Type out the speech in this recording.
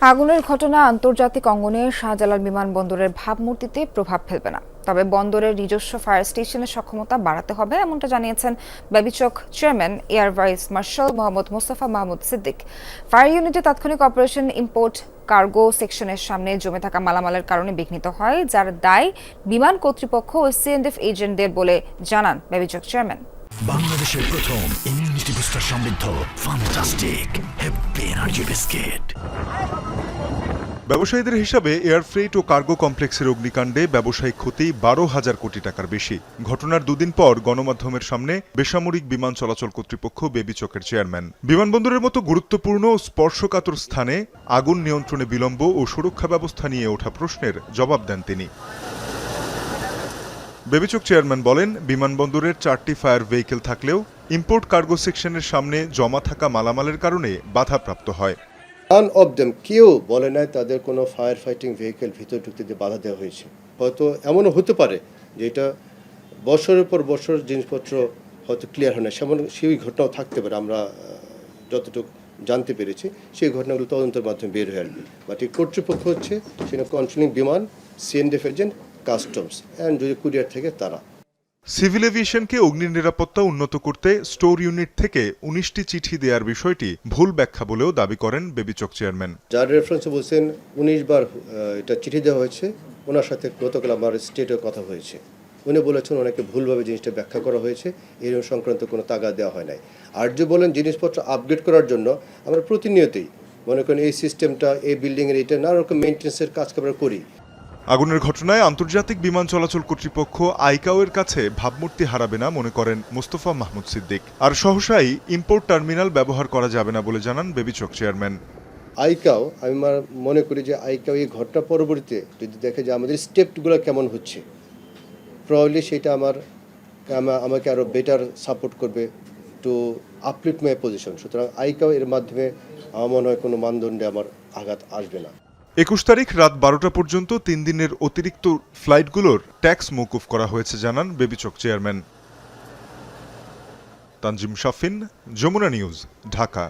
আগুনের ঘটনা আন্তর্জাতিক অঙ্গনে শাহজালাল বিমানবন্দরের ভাবমূর্তিতে প্রভাব ফেলবে না। তবে বন্দরের নিজস্ব ফায়ার স্টেশনের সক্ষমতা বাড়াতে হবে, এমনটা জানিয়েছেন বেবিচক chairman air vice marshal Mohammad Mostafa Mahmud Siddique. Fire ইউনিটে তাৎক্ষণিক অপারেশন ইম্পোর্ট কার্গো সেকশনের সামনে জমে থাকা মালামালের কারণে বিঘ্নিত হয়, যার দায় বিমান কর্তৃপক্ষ ও সিএনডিএফ এজেন্টদের বলে জানান বেবিচক চেয়ারম্যান। বাংলাদেশের প্রথম ইমিউনিটি বুস্টার সমৃদ্ধ ফান্টাস্টিক হ্যাপি এনার্জি বিস্কিট ব্যবসায়ীদের হিসাবে এয়ার ফ্রেট ও কার্গো কমপ্লেক্সের অগ্নিকাণ্ডে ব্যবসায়িক ক্ষতি বারো হাজার কোটি টাকার বেশি। ঘটনার দুদিন পর গণমাধ্যমের সামনে বেসামরিক বিমান চলাচল কর্তৃপক্ষ বেবিচকের চেয়ারম্যান। বিমানবন্দরের মতো গুরুত্বপূর্ণ স্পর্শকাতর স্থানে আগুন নিয়ন্ত্রণে বিলম্ব ও সুরক্ষা ব্যবস্থা নিয়ে ওঠা প্রশ্নের জবাব দেন তিনি। বেবিচক চেয়ারম্যান বলেন, বিমানবন্দরের চারটি ফায়ার ভেহিকেল থাকলেও ইম্পোর্ট কার্গো সেকশনের সামনে জমা থাকা মালামালের কারণে বাধাপ্রাপ্ত হয়। নান অফ দেম কেউ বলে নাই তাদের কোনো ফায়ার ফাইটিং ভেহিকেল ভিতর ঢুকতে দিয়ে বাধা দেওয়া হয়েছে। হয়তো এমনও হতে পারে যে এটা বছরের পর বছর জিনিসপত্র হয়তো ক্লিয়ার হয় না সেমন সেই ঘটনাও থাকতে পারে, আমরা যতটুকু জানতে পেরেছি, সেই ঘটনাগুলো তদন্তের মাধ্যমে বের হয়ে আসবে। বাট এই কর্তৃপক্ষ হচ্ছে সেটা কন্ট্রোলিং বিমান C and F agent customs and যদি কুরিয়ার থেকে তারা। সিভিল এভিয়েশনকে অগ্নি নিরাপত্তা উন্নত করতে স্টোর ইউনিট থেকে উনিশটি চিঠি দেওয়ার বিষয়টি ভুল ব্যাখ্যা বলেও দাবি করেন বেবিচক চেয়ারম্যান যার রেফারেন্সে বলছেন উনিশ বার এটা চিঠি দেওয়া হয়েছে। ওনার সাথে গতকাল আমার স্টেটের কথা হয়েছে। উনি বলেছেন ওনাকে ভুলভাবে জিনিসটা ব্যাখ্যা করা হয়েছে। এরকম সংক্রান্ত কোনো তাগা দেওয়া হয় নাই। আর যে বলেন জিনিসপত্র আপগ্রেড করার জন্য আমরা প্রতিনিয়তই মনে করেন এই সিস্টেমটা এই বিল্ডিংয়ের এইটা নানা রকম মেনটেন্সের কাজ আমরা করি। আগুনের ঘটনায় আন্তর্জাতিক বিমান চলাচল কর্তৃপক্ষ আইকাওয়ের কাছে ভাবমূর্তি হারাবে না মনে করেন মোস্তফা মাহমুদ সিদ্দিক। আর সহসাই ইম্পোর্ট টার্মিনাল ব্যবহার করা যাবে না বলে জানান বেবিচক চেয়ারম্যান। আইকাও, আমি মনে করি যে আইকাও এই ঘটনা পরবর্তীতে যদি দেখে যে আমাদের স্টেপগুলো কেমন হচ্ছে প্রবলি সেটা আমার আমাকে আরও বেটার সাপোর্ট করবে টু আপলিফট মাই পজিশন সুতরাং আইকাও এর মাধ্যমে আমার মনে হয় কোনো মানদণ্ডে আমার আঘাত আসবে না। একুশ তারিখ রাত বারোটা পর্যন্ত তিন দিনের অতিরিক্ত ফ্লাইটগুলোর ট্যাক্স মৌকুফ করা হয়েছে, জানান বেবিচক চেয়ারম্যান। তানজিম শাফিন, যমুনা নিউজ, ঢাকা।